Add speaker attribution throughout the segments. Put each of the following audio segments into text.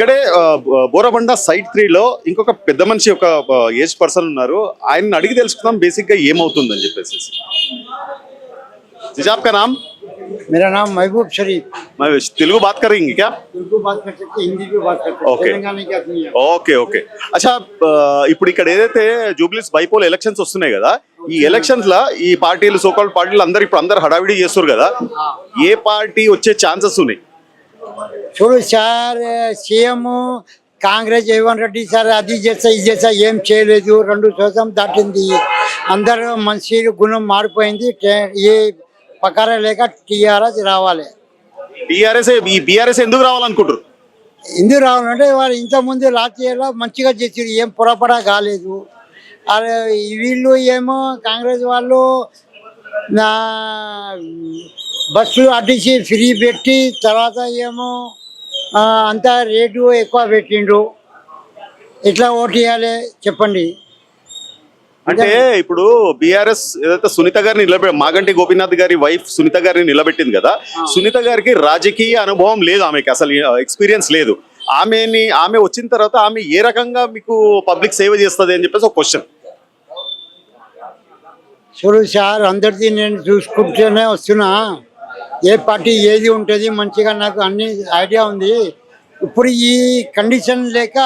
Speaker 1: ఇక్కడే ఆ, బోరబండ సైట్ త్రీలో ఇంకొక పెద్ద మనిషి ఒక ఏజ్ పర్సన్ ఉన్నారు ఆయన అడిగి తెలుసుకుందాం బేసిక్ గా ఏమవుతుందని చెప్పేసి जी आपका नाम
Speaker 2: मेरा नाम महबूब शरीफ
Speaker 1: मैं तेलुगु बात करेंगे क्या
Speaker 2: उर्दू बात कर सकते हैं हिंदी भी बात कर सकते हैं
Speaker 1: Okay.
Speaker 2: तेलंगाना के आदमी है
Speaker 1: ఓకే ఓకే అచ్చా ఆ, ఇప్పుడు ఇక్కడ ఏదైతే జూబ్లీస్ బైపోల్ ఎలక్షన్స్ వస్తున్నాయి కదా ఈ ఎలక్షన్స్ లా ఈ పార్టీలు సోకాల్ పార్టీలు అందరు ఇప్పుడు అందరు హడావిడి చేస్తారు కదా ఏ పార్టీ వచ్చే ఛాన్సెస్ ఉన్నాయి
Speaker 2: చూడు sir CM Congress Jagan Reddy sir అది చేస్తా ఇది చేస్తా ఏం చేయలేదు. రెండు సంవత్సరం దాటింది. అందరూ మనిషి గుణం మారిపోయింది. ఏ పకార లేక టీఆర్ఎస్ రావాలి.
Speaker 1: టీఆర్ఎస్ ఈ బీఆర్ఎస్ ఎందుకు రావాలనుకుంటారు
Speaker 2: ఎందుకు రావాలంటే వాళ్ళు ఇంతకుముందు రాజకీయాల్లో మంచిగా చేసారు ఏం పొరపడా కాలేదు. అరే వీళ్ళు ఏమో కాంగ్రెస్ వాళ్ళు నా బస్సు అడ్డిసి ఫ్రీ పెట్టి తర్వాత ఏమో అంతా రేటు ఎక్కువ పెట్టిండ్రు. ఎట్లా ఓటు వేయాలి చెప్పండి.
Speaker 1: అంటే ఇప్పుడు బీఆర్ఎస్ ఏదైతే సునీత గారిని నిలబె మాగంటి గోపీనాథ్ గారి వైఫ్ సునీత గారిని నిలబెట్టింది కదా సునీత గారికి రాజకీయ అనుభవం లేదు ఆమెకి అసలు ఎక్స్పీరియన్స్ లేదు. ఆమెని ఆమె వచ్చిన తర్వాత ఆమె ఏ రకంగా మీకు పబ్లిక్ సేవ చేస్తుంది అని చెప్పేసి ఒక క్వశ్చన్.
Speaker 2: చూడు సార్ అందరిది నేను చూసుకుంటూనే వస్తున్నా. ఏ పార్టీ ఏది ఉంటుంది మంచిగా నాకు అన్ని ఐడియా ఉంది. ఇప్పుడు ఈ కండిషన్ లేక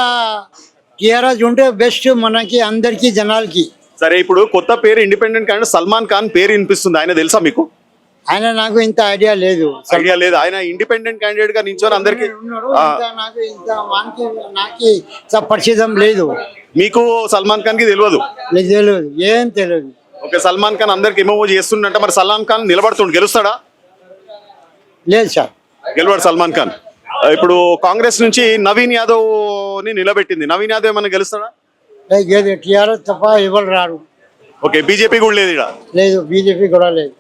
Speaker 2: టీఆర్ఎస్ ఉంటే బెస్ట్ మనకి అందరికీ జనాలకి.
Speaker 1: సరే ఇప్పుడు కొత్త పేరు ఇండిపెండెంట్ క్యాండిడేట్ సల్మాన్ ఖాన్ పేరు వినిపిస్తుంది. ఆయన తెలుసా మీకు?
Speaker 2: ఆయన నాకు ఇంత ఐడియా లేదు.
Speaker 1: ఐడియా లేదు. ఆయన ఇండిపెండెంట్ క్యాండిడేట్గా నించొని అందరికి
Speaker 2: నాకు ఇంత నాకు పరిచయం లేదు.
Speaker 1: మీకు సల్మాన్ ఖాన్కి తెలియదు
Speaker 2: తెలియదు. ఏం తెలియదు.
Speaker 1: ఓకే సల్మాన్ ఖాన్ అందరికి ఏమో చేస్తుండంట. మరి సల్మాన్ ఖాన్ నిలబడుతుండు. గెలుస్తాడా?
Speaker 2: లేదు సార్.
Speaker 1: గెలవాడు సల్మాన్ ఖాన్. ఇప్పుడు కాంగ్రెస్ నుంచి నవీన్ యాదవ్ని నిలబెట్టింది. నవీన్ యాదవ్ ఏమైనా గెలుస్తాడా?
Speaker 2: లేదు టీఆర్ఎస్ తప్ప ఎవరు రారు.
Speaker 1: ఓకే బీజేపీ కూడా లేదు ఇక్కడ
Speaker 2: లేదు బీజేపీ కూడా లేదు.